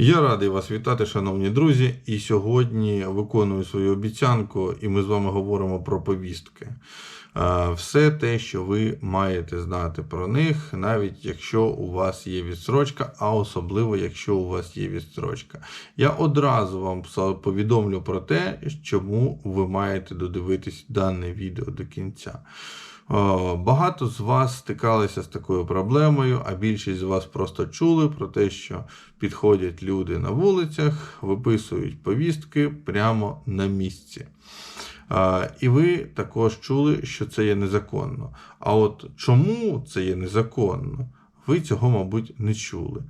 Я радий вас вітати, шановні друзі. І сьогодні виконую свою обіцянку, і ми з вами говоримо про повістки. Е, Все те, що ви маєте знати про них, навіть якщо у вас є відстрочка, а особливо якщо у вас є відстрочка. Я одразу вам повідомлю про те, чому ви маєте додивитись дане відео до кінця. Е, Багато з вас стикалися з такою проблемою, а більшість з вас просто чули про те, що підходять люди на вулицях, виписують повістки прямо на місці. Е, І ви також чули, що це є незаконно. А от чому це є незаконно, ви цього, мабуть, не чули.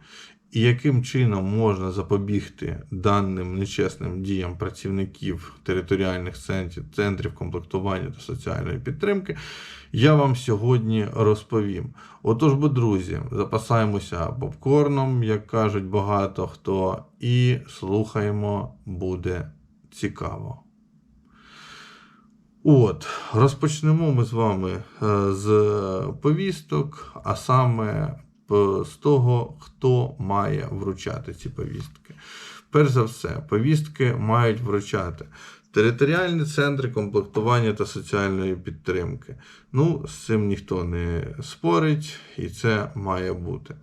І яким чином можна запобігти даним нечесним діям працівників територіальних центрів, центрів комплектування та соціальної підтримки, я вам сьогодні розповім. Отож, бо, друзі, запасаємося попкорном, як кажуть багато хто, і слухаємо, буде цікаво. От, розпочнемо ми з вами е, з повісток, а саме з того, хто має вручати ці повістки. Перш за все, повістки мають вручати територіальні центри комплектування та соціальної підтримки. Ну, з цим ніхто не спорить, і це має бути.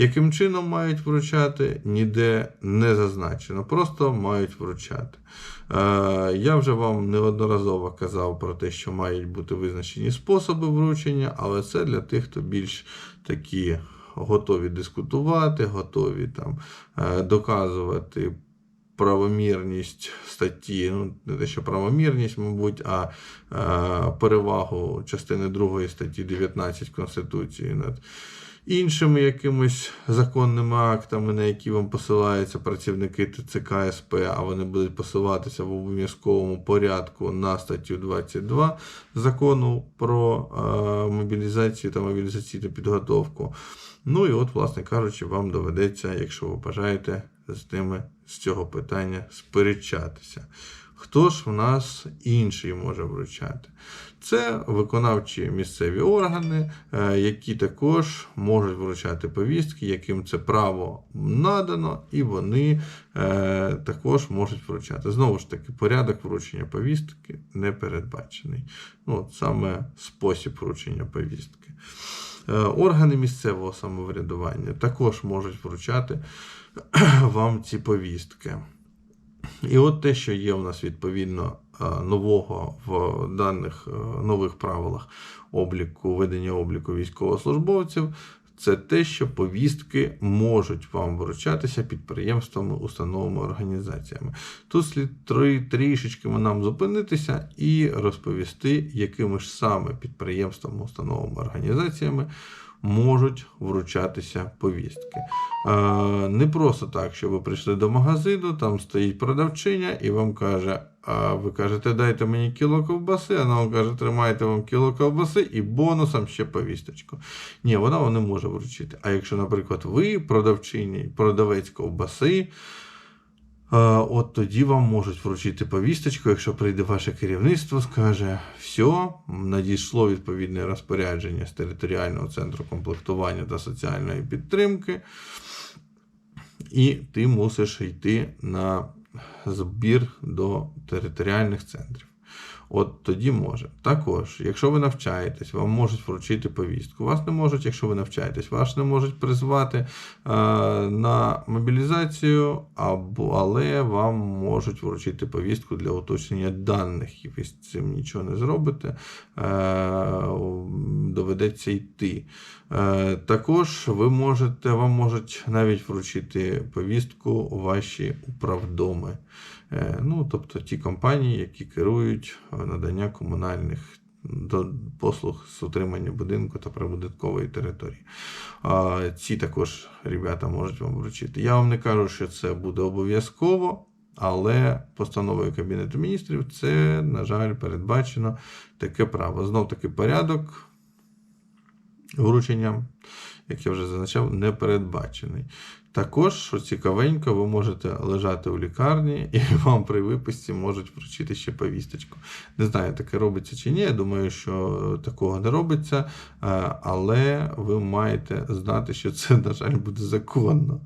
Яким чином мають вручати, ніде не зазначено, просто мають вручати. Е, я вже вам неодноразово казав про те, що мають бути визначені способи вручення, але це для тих, хто більш такі готові дискутувати, готові там е, доказувати правомірність статті, ну не те, що правомірність, мабуть, а е, перевагу частини 2 статті 19 Конституції над іншими якимись законними актами, на які вам посилаються працівники ТЦК СП, а вони будуть посилатися в обов'язковому порядку на статтю 22 закону про е, мобілізацію та мобілізаційну підготовку. Ну і от, власне кажучи, вам доведеться, якщо ви бажаєте з ними з цього питання сперечатися. Хто ж в нас інший може вручати? Це виконавчі місцеві органи, е, які також можуть вручати повістки, яким це право надано, і вони е, також можуть вручати. Знову ж таки, порядок вручення повістки не передбачений. Ну, от саме спосіб вручення повістки. Е, Органи місцевого самоврядування також можуть вручати вам ці повістки. І от те, що є у нас відповідно е, нового в даних е, нових правилах обліку, ведення обліку військовослужбовців, це те, що повістки можуть вам вручатися підприємствами, установами, організаціями. Тут слід три, трішечки нам зупинитися і розповісти, якими ж саме підприємствами, установами, організаціями можуть вручатися повістки. Е, не просто так, що ви прийшли до магазину, там стоїть продавчиня і вам каже: а ви кажете, дайте мені кіло ковбаси, а вона вам каже, тримайте вам кіло ковбаси і бонусом ще повісточку. Ні, вона вам не може вручити. А якщо, наприклад, ви продавчині, продавець ковбаси. Е, От тоді вам можуть вручити повісточку, якщо прийде ваше керівництво, скаже, все, надійшло відповідне розпорядження з територіального центру комплектування та соціальної підтримки, і ти мусиш йти на збір до територіальних центрів. От тоді може. Також, якщо ви навчаєтесь, вам можуть вручити повістку. Вас не можуть, якщо ви навчаєтесь, вас не можуть призвати е, на мобілізацію, або, але вам можуть вручити повістку для уточнення даних, і ви з цим нічого не зробите. Е, доведеться йти. Е, також ви можете, вам можуть навіть вручити повістку ваші управдоми. Е, Ну, тобто ті компанії, які керують е, надання комунальних послуг з утримання будинку та прибудинкової території. Ці також ребята можуть вам вручити. Я вам не кажу, що це буде обов'язково, але постановою Кабінету міністрів це, на жаль, передбачено таке право. Знов таки порядок вручення як я вже зазначав, не передбачений. Також, що цікавенько, ви можете лежати у лікарні, і вам при виписці можуть вручити ще повісточку. Не знаю, таке робиться чи ні. Я думаю, що такого не робиться, е, але ви маєте знати, що це, на жаль, буде законно.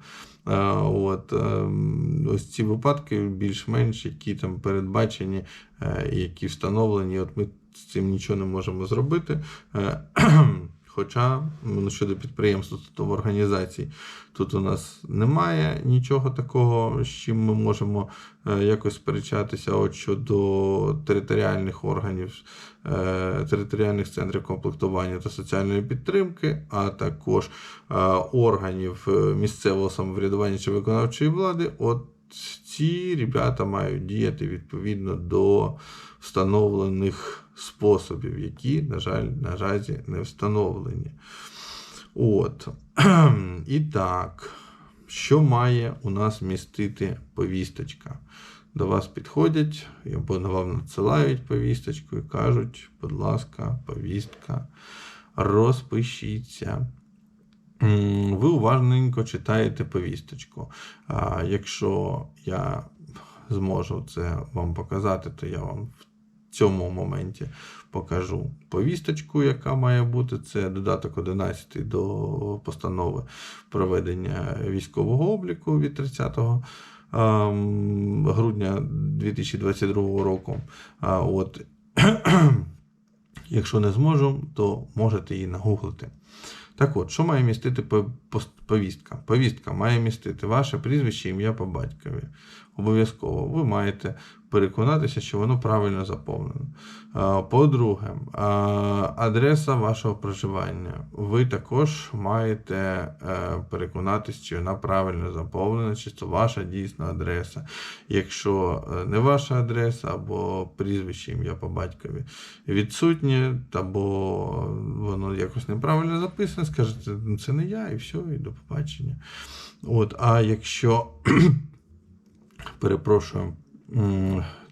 Е, От, ем, ось ці випадки більш-менш, які там передбачені, е, які встановлені, от ми з цим нічого не можемо зробити. Хоча ну, щодо підприємств та організацій, тут у нас немає нічого такого, з чим ми можемо е, якось сперечатися. От щодо територіальних органів, е, територіальних центрів комплектування та соціальної підтримки, а також е, органів місцевого самоврядування чи виконавчої влади, от ці ребята мають діяти відповідно до встановлених способів, які, на жаль, наразі не встановлені. От. І так, що має у нас містити повісточка? До вас підходять, або вам надсилають повісточку і кажуть, будь ласка, повістка, розпишіться. Ви уважненько читаєте повісточку. А якщо я зможу це вам показати, то я вам цьому моменті покажу повісточку, яка має бути. Це додаток 11 до постанови проведення військового обліку від 30 ем, грудня 2022 року. От. Якщо не зможу, то можете її нагуглити. Так от, що має містити повістка? Повістка має містити ваше прізвище, ім'я по батькові. Обов'язково ви маєте переконатися, що воно правильно заповнено. По-друге, адреса вашого проживання. Ви також маєте е, переконатися, чи вона правильно заповнена, чи це ваша дійсна адреса. Якщо е, не ваша адреса або прізвище ім'я по батькові відсутнє, або воно якось неправильно записане, скажете, «Ну, це не я, і все, і до побачення. От, а якщо перепрошую,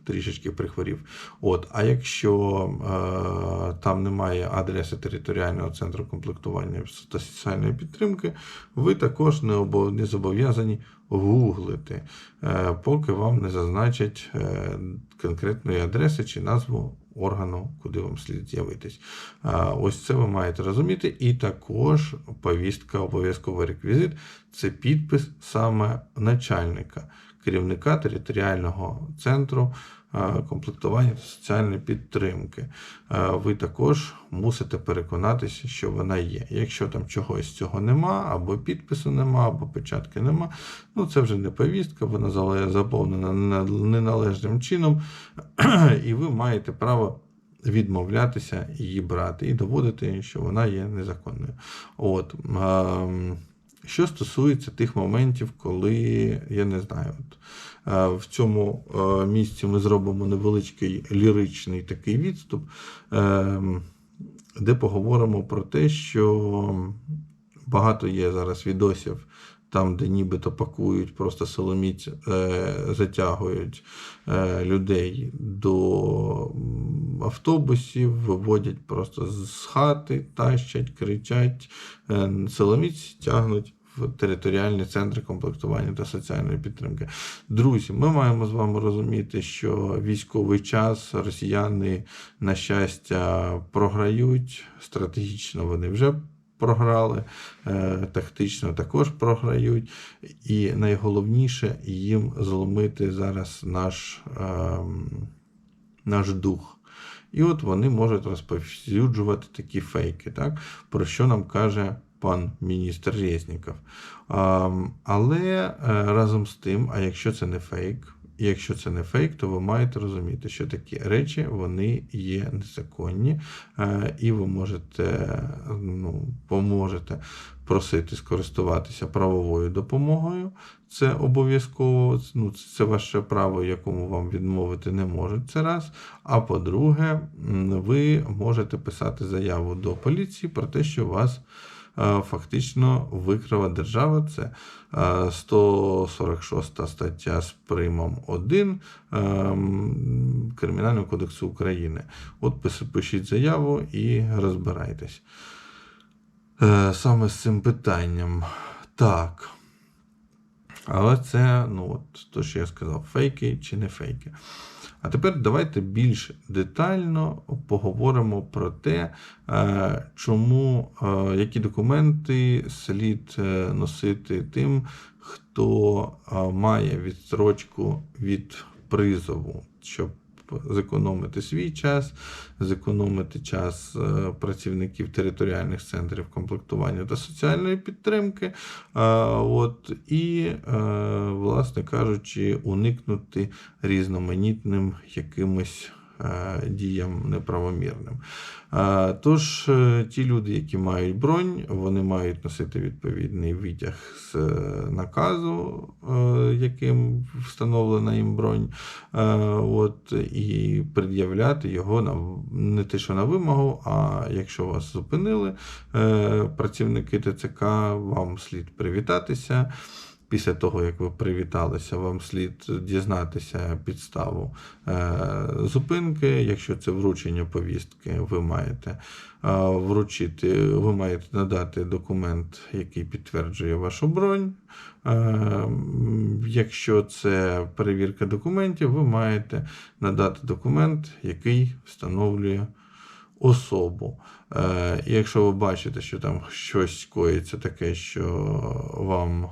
трішечки прихворів. От, а якщо е, там немає адреси територіального центру комплектування та соціальної підтримки, ви також не, обов- не зобов'язані гуглити, е, поки вам не зазначать е, конкретної адреси чи назву органу, куди вам слід з'явитись. А, Ось це ви маєте розуміти. І також повістка, обов'язковий реквізит це підпис саме начальника, керівника територіального центру комплектування та соціальної підтримки. Ви також мусите переконатися, що вона є. Якщо там чогось цього нема, або підпису нема, або печатки нема, ну це вже не повістка, вона заповнена неналежним чином, і ви маєте право відмовлятися її брати і доводити, що вона є незаконною. От. Що стосується тих моментів, коли я не знаю, от, е, в цьому е, місці ми зробимо невеличкий ліричний такий відступ, ем, де поговоримо про те, що багато є зараз відосів, там, де нібито пакують, просто соломіць, е, затягують е, людей до автобусів, виводять просто з хати, тащать, кричать, е, силоміць тягнуть в територіальні центри комплектування та соціальної підтримки. Друзі, ми маємо з вами розуміти, що військовий час росіяни, на щастя, програють. Стратегічно вони вже програли, е, тактично також програють. І найголовніше їм зломити зараз наш, ем, наш дух. І от вони можуть розповсюджувати такі фейки, так? про що нам каже пан міністр Резніков. Але е, разом з тим, а якщо це не фейк, якщо це не фейк, то ви маєте розуміти, що такі речі вони є незаконні, е, і ви можете ну, поможете просити скористуватися правовою допомогою. Це обов'язково, ну, це ваше право, якому вам відмовити не можуть. Це раз. А по-друге, ви можете писати заяву до поліції про те, що вас фактично викрила держава. Це е, 146 стаття з приймом 1 ем, Кримінального кодексу України. От пишіть заяву і розбирайтесь. е, саме з цим питанням. Так. Але це, ну от, то, що я сказав, фейки чи не фейки. А тепер давайте більш детально поговоримо про те, е, чому, е, які документи слід е, носити тим, хто має відстрочку від призову, щоб зекономити свій час, зекономити час е, працівників територіальних центрів комплектування та соціальної підтримки. Е, от, І, е, власне кажучи, уникнути різноманітним якимось. Діям неправомірним. Тож, ті люди, які мають бронь, вони мають носити відповідний витяг з наказу, яким встановлена їм бронь, от, і пред'являти його на не те, що на вимогу, а якщо вас зупинили працівники ТЦК, вам слід привітатися. Після того, як ви привіталися, вам слід дізнатися підставу е, зупинки. Якщо це вручення повістки, ви маєте е, вручити, ви маєте надати документ, який підтверджує вашу бронь. Е, якщо це перевірка документів, ви маєте надати документ, який встановлює особу. Якщо ви бачите, що там щось коїться таке, що вам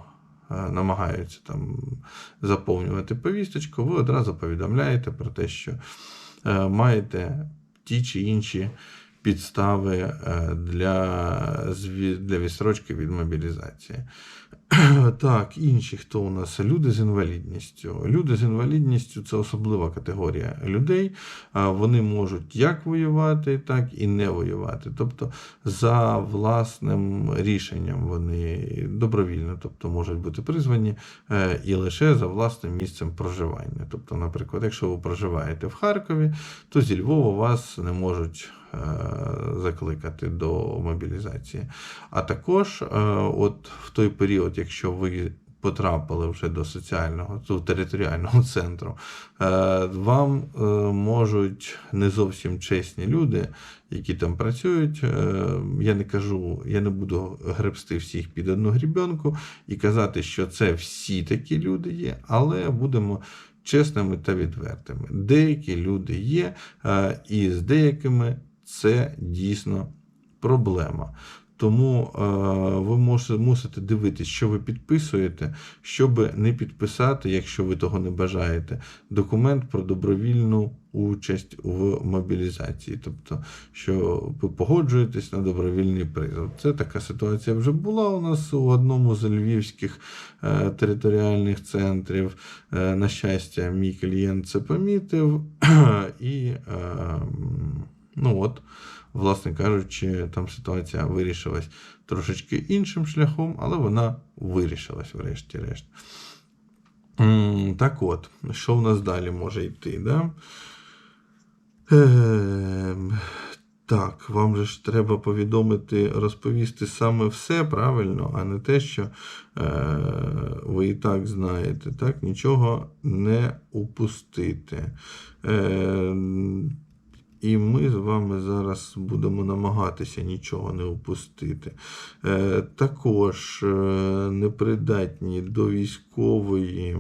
намагаються там заповнювати повісточку, ви одразу повідомляєте про те, що е, маєте ті чи інші підстави е, для для відстрочки від мобілізації. Так, інші, хто у нас? Люди з інвалідністю. Люди з інвалідністю це особлива категорія людей. Вони можуть як воювати, так і не воювати. Тобто, за власним рішенням вони добровільно, тобто можуть бути призвані е, і лише за власним місцем проживання. Тобто, наприклад, якщо ви проживаєте в Харкові, то зі Львова вас не можуть. Е, закликати до мобілізації. А також, е, от в той період, якщо ви потрапили вже до соціального до територіального центру, е, вам можуть не зовсім чесні люди, які там працюють. Я не кажу, я не буду гребсти всіх під одну грібенку і казати, що це всі такі люди є, але будемо. Чесними та відвертими. Деякі люди є, і з деякими це дійсно проблема. Тому е, ви мусите дивитися, що ви підписуєте, щоб не підписати, якщо ви того не бажаєте, документ про добровільну участь в мобілізації. Тобто, що ви погоджуєтесь на добровільний призов. Це така ситуація вже була у нас у одному з львівських е, територіальних центрів. Е, на щастя, мій клієнт це помітив і. Ну от, власне кажучи, там ситуація вирішилась трошечки іншим шляхом, але вона вирішилась, врешті-решт. Так от, що в нас далі може йти? Да? Е, так, вам же ж треба повідомити, розповісти саме все правильно, а не те, що е, ви і так знаєте. Так, Нічого не упустити. Е, і ми з вами зараз будемо намагатися нічого не упустити. Е, також е, непридатні до військової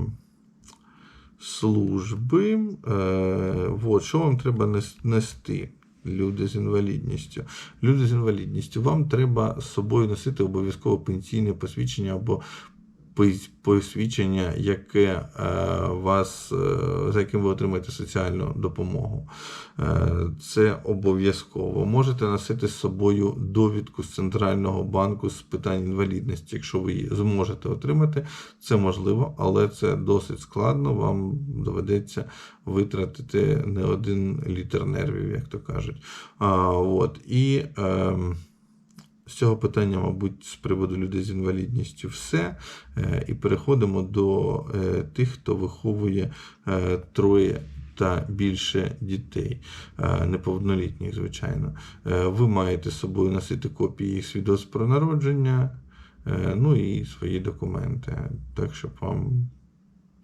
служби. Е, от, що вам треба нести? Люди з інвалідністю. Люди з інвалідністю, вам треба з собою носити обов'язково пенсійне посвідчення або посвідчення, яке е, вас, е, за яким ви отримаєте соціальну допомогу. Е, це обов'язково. Можете носити з собою довідку з Центрального банку з питань інвалідності, якщо ви її зможете отримати, це можливо, але це досить складно. Вам доведеться витратити не один літр нервів, як то кажуть. А, от, І... Е, з цього питання, мабуть, з приводу людей з інвалідністю все. Е, і переходимо до е, тих, хто виховує е, троє. Та більше дітей, неповнолітніх, звичайно. Ви маєте з собою носити копії свідоцтв про народження, ну і свої документи, так щоб вам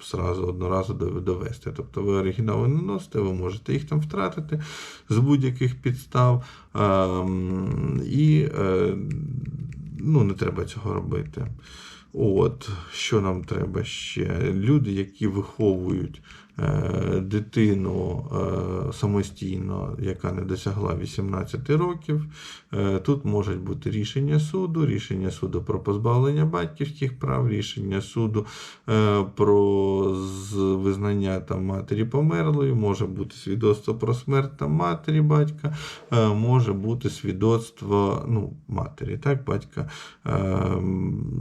сразу одноразу довести. Тобто ви оригінали не носите, ви можете їх там втратити з будь-яких підстав. І е, ну, не треба цього робити. От, що нам треба ще? Люди, які виховують дитину е, самостійно, яка не досягла 18 років, е, тут можуть бути рішення суду, рішення суду про позбавлення батьківських прав, рішення суду е, про визнання там матері померлою, може бути свідоцтво про смерть там матері батька, е, може бути свідоцтво ну, матері, так, батька. Е,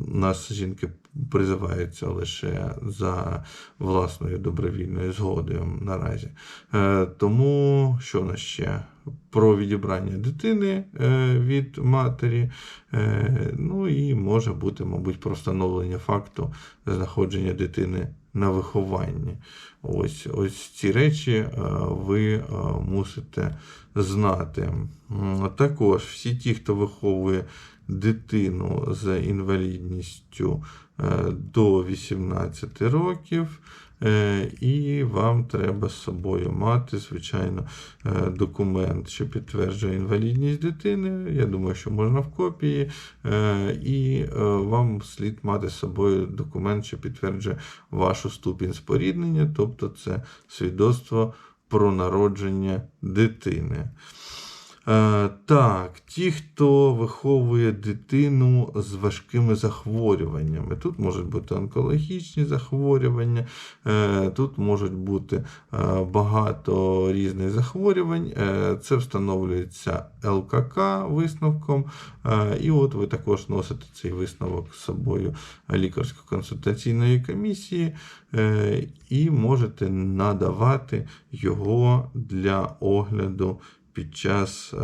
у нас жінки призиваються лише за власною добровільною згодою наразі. Е, Тому що в нас ще? Про відібрання дитини е, від матері, е, ну і може бути, мабуть, про встановлення факту знаходження дитини на вихованні. Ось, ось ці речі ви мусите знати. Також всі ті, хто виховує дитину з інвалідністю е, до 18 років, е, і вам треба з собою мати, звичайно, е, документ, що підтверджує інвалідність дитини. Я думаю, що можна в копії, і вам слід мати з собою документ, що підтверджує вашу ступінь споріднення, тобто це свідоцтво про народження дитини. Е, так, ті, хто виховує дитину з важкими захворюваннями. Тут можуть бути онкологічні захворювання, е, тут можуть бути е, багато різних захворювань. Це встановлюється ЛКК висновком. І от ви також носите цей висновок з собою лікарсько-консультаційної комісії і можете надавати його для огляду під час е,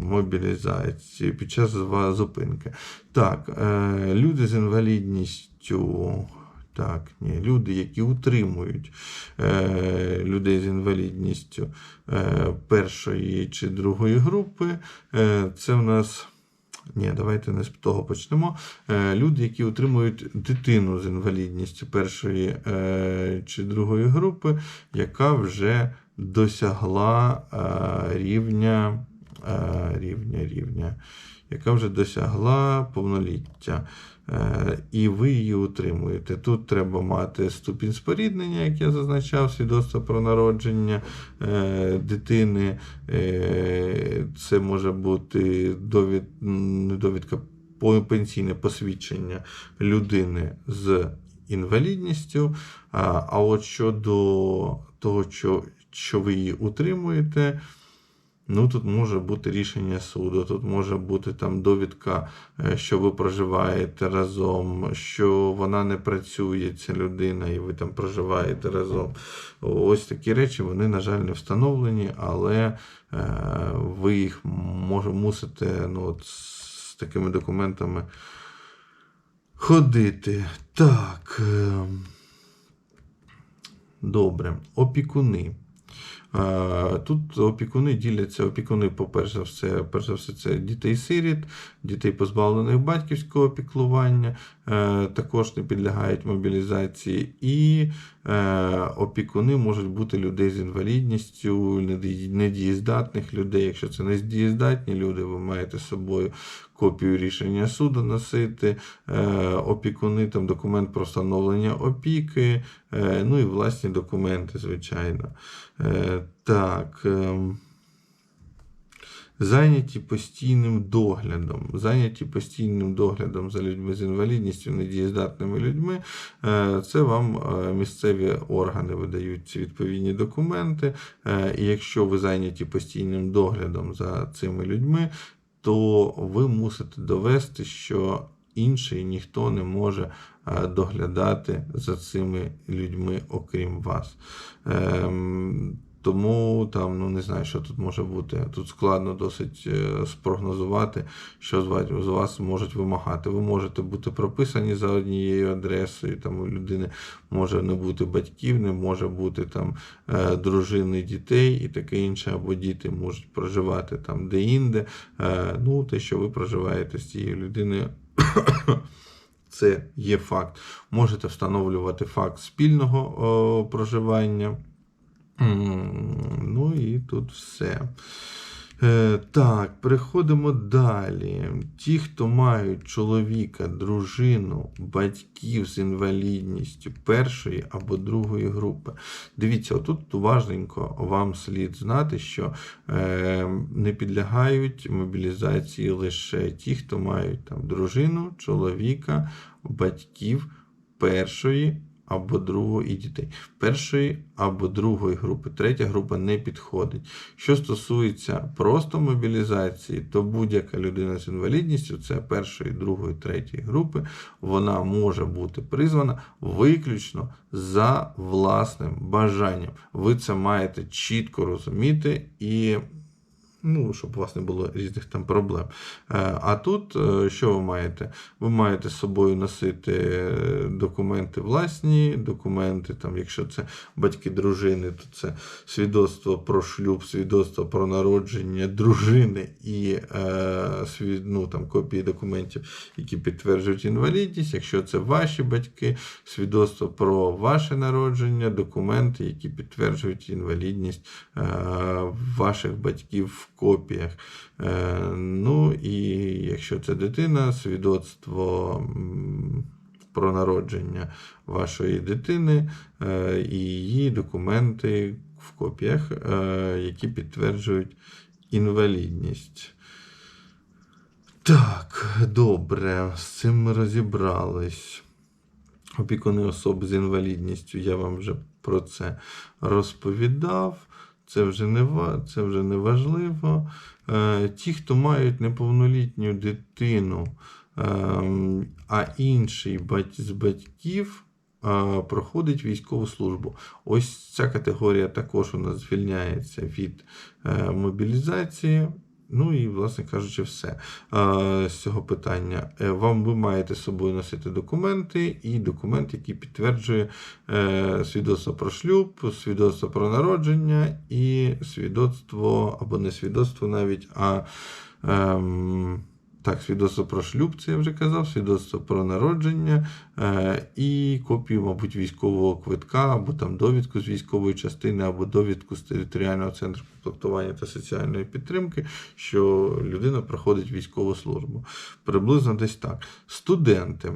мобілізації, під час зупинки. Так, е, люди з інвалідністю. Так, ні, люди, які утримують е, людей з інвалідністю е, першої чи другої групи, е, це в нас. Ні, давайте не з того почнемо. Е, люди, які утримують дитину з інвалідністю першої е, чи другої групи, яка вже досягла е, рівня, е, рівня, рівня, яка вже досягла повноліття. Е, І ви її утримуєте. Тут треба мати ступінь споріднення, як я зазначав, свідоцтво про народження дитини. Це може бути довід, довідка, пенсійне посвідчення людини з інвалідністю. А, от щодо того, що, ви її утримуєте, ну тут може бути рішення суду, тут може бути там довідка, е, що ви проживаєте разом, що вона не працює, ця людина, і ви там проживаєте разом. Ось такі речі, вони, на жаль, не встановлені, але е, ви їх може, мусите ну, от, з такими документами ходити. Так. ем, Добре, опікуни. Тут опікуни діляться, опікуни, по-перше все, перш за все, це дітей-сиріт, дітей позбавлених батьківського опіклування, е, також не підлягають мобілізації, і е, опікуни можуть бути людей з інвалідністю, недієздатних людей. Якщо це не дієздатні люди, ви маєте з собою копію рішення суду носити, е, опікуни, там документ про встановлення опіки, е, ну і власні документи, звичайно. Е, Так. Ем, Зайняті постійним доглядом, зайняті постійним доглядом за людьми з інвалідністю, недієздатними людьми. Е, Це вам е, місцеві органи видають відповідні документи. Е, І якщо ви зайняті постійним доглядом за цими людьми, то ви мусите довести, що інший ніхто не може доглядати за цими людьми, окрім вас. Тому там, ну не знаю, що тут може бути. Тут складно досить е, спрогнозувати, що з вас можуть вимагати. Ви можете бути прописані за однією адресою, там у людини може не бути батьків, не може бути там е, дружини дітей і таке інше, або діти можуть проживати там де-інде. Е, Ну, те, що ви проживаєте з цією людиною. Це є факт. Можете встановлювати факт спільного о, проживання. Ну і тут все. Е, так, переходимо далі. Ті, хто мають чоловіка, дружину, батьків з інвалідністю першої або другої групи. Дивіться, отут уважненько вам слід знати, що е, не підлягають мобілізації лише ті, хто мають там дружину, чоловіка, батьків першої або другої і дітей. Першої або другої групи, третя група не підходить. Що стосується просто мобілізації, то будь-яка людина з інвалідністю, це першої, другої, третьої групи, вона може бути призвана виключно за власним бажанням. Ви це маєте чітко розуміти і. Ну, щоб у вас не було різних там проблем. Е, А тут е, що ви маєте? Ви маєте з собою носити е, документи власні, документи, там, якщо це батьки дружини, то це свідоцтво про шлюб, свідоцтво про народження дружини і ну, там, копії документів, які підтверджують інвалідність. Якщо це ваші батьки, свідоцтво про ваше народження, документи, які підтверджують інвалідність ваших батьків копіях. Е, ну і якщо це дитина, свідоцтво про народження вашої дитини е, і її документи в копіях, е, які підтверджують інвалідність. Так, добре, з цим ми розібрались. Опікуни особи з інвалідністю, я вам вже про це розповідав. Це вже не, це вже не важливо. Е, ті, хто мають неповнолітню дитину, ем, а інший з батьків е, проходить військову службу. Ось ця категорія також у нас звільняється від е, мобілізації. Ну і, власне кажучи, все з цього питання. Е, Вам ви маєте з собою носити документи і документ, який підтверджує е, свідоцтво про шлюб, свідоцтво про народження і свідоцтво або не свідоцтво навіть, а ем, так, свідоцтво про шлюб, це я вже казав, свідоцтво про народження е, і копію, мабуть, військового квитка, або там довідку з військової частини, або довідку з територіального центру комплектування та соціальної підтримки, що людина проходить військову службу. Приблизно десь так. Студенти.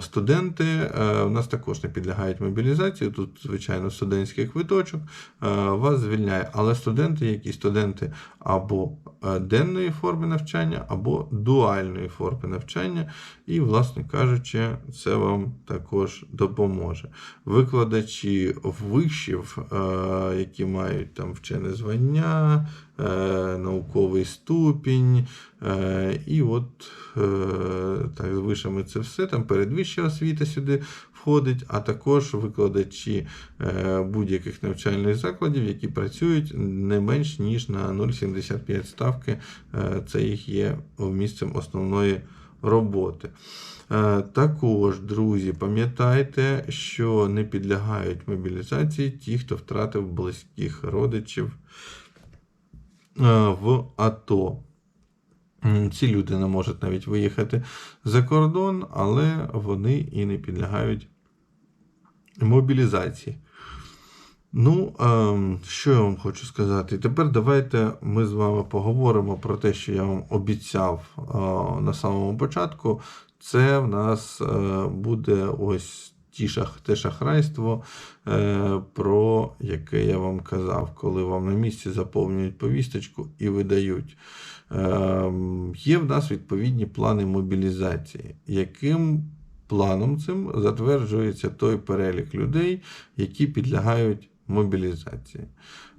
Студенти е, у нас також не підлягають мобілізації. Тут, звичайно, студентський квиточок е, вас звільняє. Але студенти, які студенти або е, денної форми навчання, або дуальної форми навчання, і, власне кажучи, це вам також допоможе. Викладачі вишів, які мають там вчене звання, е, науковий ступінь, е, і от е, так, вишами це все. Там передвища освіта сюди входить, а також викладачі будь-яких навчальних закладів, які працюють не менш ніж на 0,75 ставки. Це їх є місцем основної роботи. Також, друзі, пам'ятайте, що не підлягають мобілізації ті, хто втратив близьких родичів в АТО. Ці люди не можуть навіть виїхати за кордон, але вони і не підлягають мобілізації. Ну, ем, що я вам хочу сказати? Тепер давайте ми з вами поговоримо про те, що я вам обіцяв е, на самому початку. Це в нас е, буде ось ті шах, те шахрайство, е, про яке я вам казав, коли вам на місці заповнюють повісточку і видають. Ем, Є в нас відповідні плани мобілізації, яким планом цим затверджується той перелік людей, які підлягають мобілізації.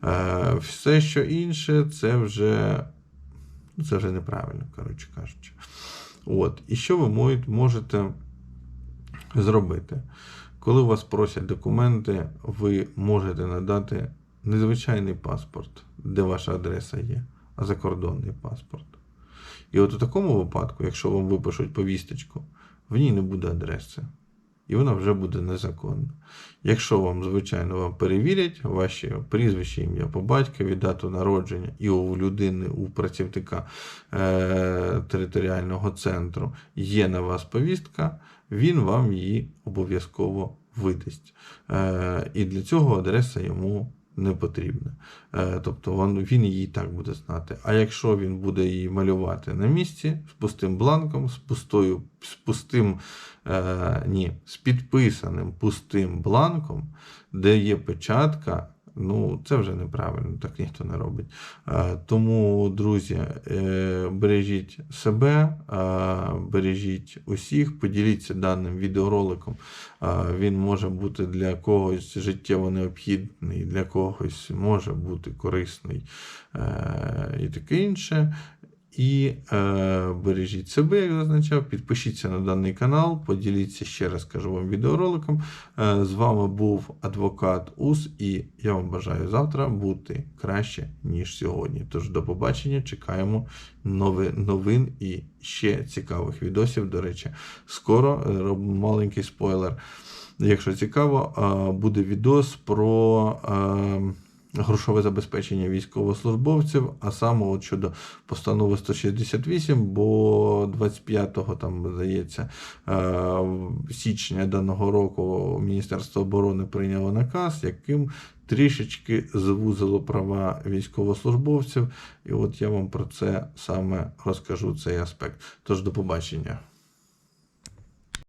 Е, Все, що інше, це вже, це вже неправильно, коротше кажучи. От. І що ви можете зробити? Коли у вас просять документи, ви можете надати незвичайний паспорт, де ваша адреса є, а закордонний паспорт. І от у такому випадку, якщо вам випишуть повісточку, в ній не буде адреси. І вона вже буде незаконна. Якщо вам, звичайно, вам перевірять ваші прізвище, ім'я по батькові, дату народження і у людини, у працівника е- територіального центру є на вас повістка, він вам її обов'язково видасть. Е- і для цього адреса йому не потрібне. Е, Тобто він, він її так буде знати. А якщо він буде її малювати на місці з пустим бланком, з пустою, з пустим, е, ні, з підписаним пустим бланком, де є печатка, ну це вже неправильно, так ніхто не робить. Е, Тому, друзі, е, бережіть себе, е, бережіть усіх, поділіться даним відеороликом. Він може бути для когось життєво необхідний, для когось може бути корисний і таке інше. І е, бережіть себе, як зазначав, підпишіться на даний канал, поділіться ще раз кажу вам відеороликом. Е, з вами був адвокат УС, і я вам бажаю завтра бути краще, ніж сьогодні. Тож до побачення, чекаємо нови, новин і ще цікавих відосів. До речі, скоро е, робимо маленький спойлер. Якщо цікаво, е, буде відос про. е, Грошове забезпечення військовослужбовців, а саме от щодо постанови 168, бо 25-го, там, здається, е, січня даного року Міністерство оборони прийняло наказ, яким трішечки звузило права військовослужбовців. І от я вам про це саме розкажу цей аспект. Тож до побачення.